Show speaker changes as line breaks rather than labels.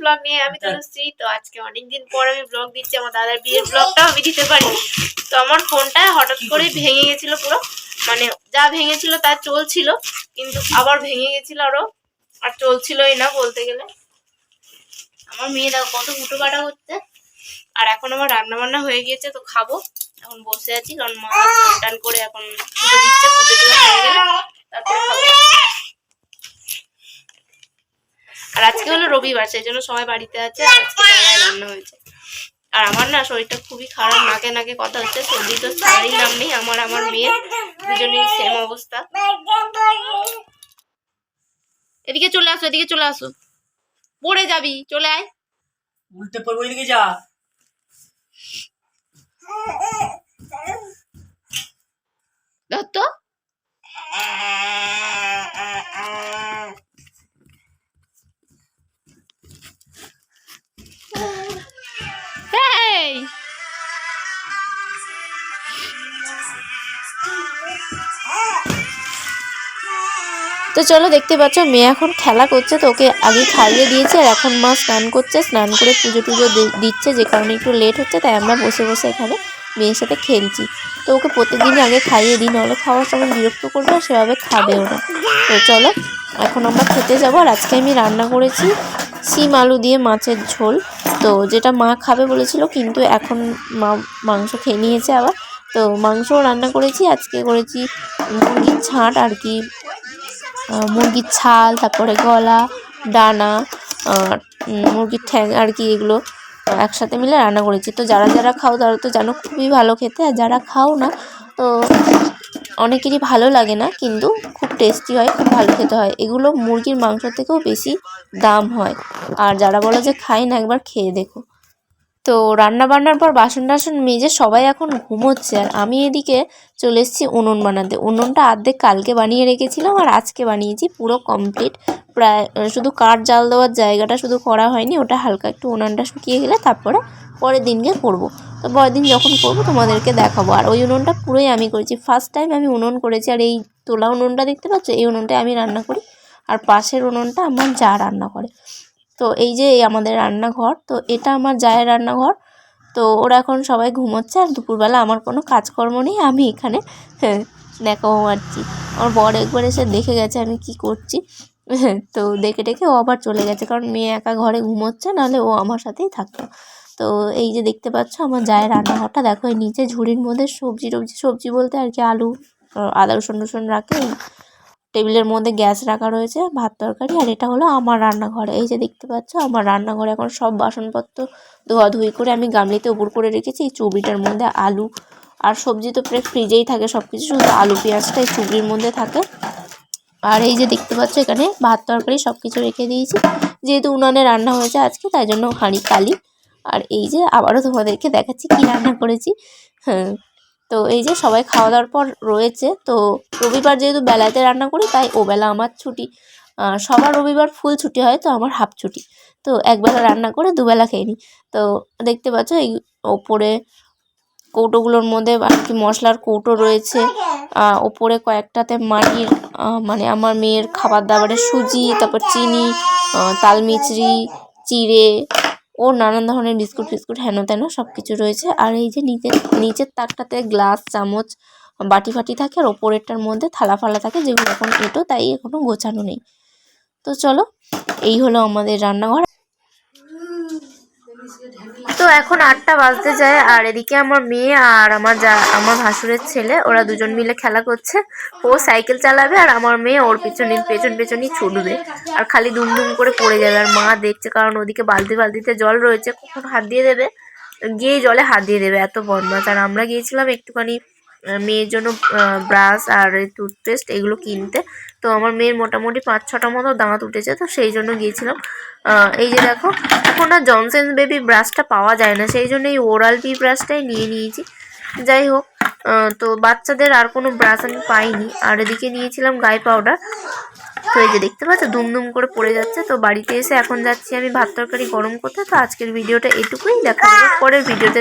Blog নিয়ে আমি তনুশ্রী তো আজকে অনেকদিন পর আমি ব্লগ দিচ্ছি আমার দাদার বিয়ের ব্লগটাও আমি দিতে পারি। তো আমার ফোনটা হঠাৎ করে ভেঙে গেছিল পুরো। মানে যা ভেঙেছিল তা চলছিল কিন্তু আবার ভেঙে গেছিল আরও আর চলছিলই না বলতে গেলে। আমার মেয়ে দেখো কত হুটো কাটা হচ্ছে। আর এখন আমার রান্না বান্না হয়ে গিয়েছে তো খাব। এখন বসে আছি কারণ মা টান করে এখন পুজো দিচ্ছে পুজো টুজো হয়ে গেলে তারপরে খাব। আর আজকে হলো রবিবার সেই জন্য সবাই বাড়িতে আছে আর আজকে রান্না হয়েছে। আর আমার না শরীরটা খুবই খারাপ নাকে নাকে কথা হচ্ছে সর্দি তো ছাড়াই নাম নেই আমার আমার মেয়ের দুজনেই সেম অবস্থা। এদিকে চলে আসো এদিকে চলে আসো। পড়ে যাবি চলে আয়।
উল্টে পড়ব এদিকে যা।
ধর তো চলো দেখতে পাচ্ছ, মেয়ে এখন খেলা করছে, তো ওকে আগে খাইয়ে দিয়েছে, আর এখন মা স্নান করছে, স্নান করে পুজো টুজো দিচ্ছে, যে কারণে একটু লেট হচ্ছে, তাই আমরা বসে বসে এখানে মেয়ের সাথে খেলছি। তো ওকে প্রত্যেকদিনই আগে খাইয়ে দিই, নাহলে খাওয়ার সময় বিরক্ত করবে, আর সেভাবে খাবেও না। তো চলো, এখন আমরা খেতে যাব, আর আজকে আমি রান্না করেছি শিম আলু দিয়ে মাছের ঝোল। তো যেটা মা খাবে বলেছিল, কিন্তু এখন মা মাংস খেয়ে নিয়েছে আবার। তো মাংস রান্না করেছি, আজকে করেছি মুরগির ছাঁট আর কি। মুরগির ছাল, তারপরে গলা, ডানা মুরগির ঠ্যাং আর কি এগুলো একসাথে মিলে রান্না করেছি। তো যারা যারা খাও তারা তো জানো খুবই ভালো খেতে, আর যারা খাও না তো অনেকেরই ভালো লাগে না, কিন্তু খুব টেস্টি হয়, খুব ভালো খেতে হয়। এগুলো মুরগির মাংস থেকেও বেশি দাম হয়। আর যারা বলো যে খাই না, একবার খেয়ে দেখো। তো রান্না বান্নার পর বাসন টাসন মেজে সবাই এখন ঘুমোচ্ছে। আর আমি এদিকে চলে এসেছি উনুন বানাতে। উনুনটা আর্ধেক কালকে বানিয়ে রেখেছিলাম আর আজকে বানিয়েছি পুরো কমপ্লিট প্রায় শুধু কাঠ জাল দেওয়ার জায়গাটা শুধু করা হয়নি, ওটা হালকা একটু উনুনটা শুকিয়ে গেলে তারপরে পরের দিনকে করব। তো পরের দিন যখন করব তোমাদেরকে দেখাবো। আর ওই উনুনটা পুরোই আমি করেছি। ফার্স্ট টাইম আমি উনুন করেছি আর এই তোলা উনুনটা দেখতে পাচ্ছ? এই উনুনটায় আমি রান্না করি। আর পাশের উনুনটা আমার যা রান্না করে। তো এই যে এই আমাদের রান্নাঘর তো এটা আমার জায়ের রান্নাঘর। তো ওরা এখন সবাই ঘুমোচ্ছে আর দুপুরবেলা আমার কোনো কাজকর্ম নেই আমি এখানে হ্যাঁ দেখাও মারছি আমার বর একবার এসে দেখে গেছে আমি কি করছি হ্যাঁ, তো দেখে দেখে ও আবার চলে গেছে কারণ মেয়ে একা ঘরে ঘুমোচ্ছে নাহলে ও আমার সাথেই থাকতো। তো এই যে দেখতে পাচ্ছ আমার জায়ের রান্নাঘরটা দেখো এই নিচে ঝুড়ির মধ্যে সবজি টবজি সবজি বলতে আর কি আলু আদা রসুন টসুন রাখে টেবিলের মধ্যে গ্যাস রাখা রয়েছে, ভাত তরকারি, আর এটা হলো আমার রান্নাঘর। এই যে দেখতে পাচ্ছ, আমার রান্নাঘরে এখন সব বাসনপত্র ধোয়াধুয়ি করে আমি গামলিতে উপর করে রেখেছি। এই চুবড়িটার মধ্যে আলু আর সবজি তো প্রায় ফ্রিজেই থাকে সব কিছু শুধু আলু, পেঁয়াজটা এই চুবড়ির মধ্যে থাকে। আর এই যে দেখতে পাচ্ছ, এখানে ভাত তরকারি সব কিছু রেখে দিয়েছি। যেহেতু উনানে রান্না হয়েছে আজকে, তাই জন্য হাঁড়ি কালি। আর এই যে আবারও তোমাদেরকে দেখাচ্ছি কি রান্না করেছি। হ্যাঁ। তো এই যে সবাই খাওয়া দাওয়ার পর রয়েছে, তো রবিবার যেহেতু বেলাতে রান্না করি, তাই ওবেলা আমার ছুটি। সবার রবিবার ফুল ছুটি হয়, তো আমার হাফ ছুটি। তো একবেলা রান্না করে দুবেলা খেয়ে নিই। তো দেখতে পাচ্ছ এই ওপরে কৌটোগুলোর মধ্যে আর কি মশলার কৌটো রয়েছে। ওপরে কয়েকটাতে মাটির মানে আমার মেয়ের খাবার দাবারের সুজি, তারপর চিনি তালমিচড়ি চিড়ে ও নানান ধরনের বিস্কুট ফিস্কুট হেন তেন সব কিছু রয়েছে। আর এই যে নিচের নিচের তাকটাতে গ্লাস, চামচ, বাটি ফাটি থাকে আর ওপরেরটার মধ্যে থালা ফালা থাকে যেগুলো এখন এটো, তাই এখনও গোছানো নেই। তো চলো, এই হলো আমাদের রান্নাঘর। তো এখন আটটা বাজতে যায়, আর এদিকে আমার মেয়ে আর আমার যা, আমার ভাসুরের ছেলে, ওরা দুজন মিলে খেলা করছে। ও সাইকেল চালাবে আর আমার মেয়ে ওর পিছনে, পেছন পেছনই ছুটবে। আর খালি দুম দুম করে পড়ে যাবে, আর মা দেখছে, কারণ ওদিকে বালতি বালতিতে জল রয়েছে কখন হাত দিয়ে দেবে। গিয়েই জলে হাত দিয়ে দেবে, এত বদমাস আর আমরা গিয়েছিলাম একটুখানি মেয়ের জন্য ব্রাশ আর টুথপেস্ট এগুলো কিনতে। তো আমার মেয়ের মোটামুটি পাঁচ ছটা মতো দাঁত উঠেছে, তো সেই জন্য গিয়েছিলাম। এই যে দেখো, এখন আর জনসেন্স বেবি ব্রাশটা পাওয়া যায় না, সেই জন্য এই ওরাল বি ব্রাশটাই নিয়ে নিয়েছি। যাই হোক তো বাচ্চাদের আর কোনো ব্রাশ আমি পাইনি। আর এদিকে নিয়েছিলাম গায়ে পাউডার তো এই যে দেখতে পাচ্ছ দুম দুম করে পড়ে যাচ্ছে। তো বাড়িতে এসে এখন যাচ্ছি আমি ভাত তরকারি গরম করতে। তো আজকের ভিডিওটা এটুকুই। দেখা পরের ভিডিওতে।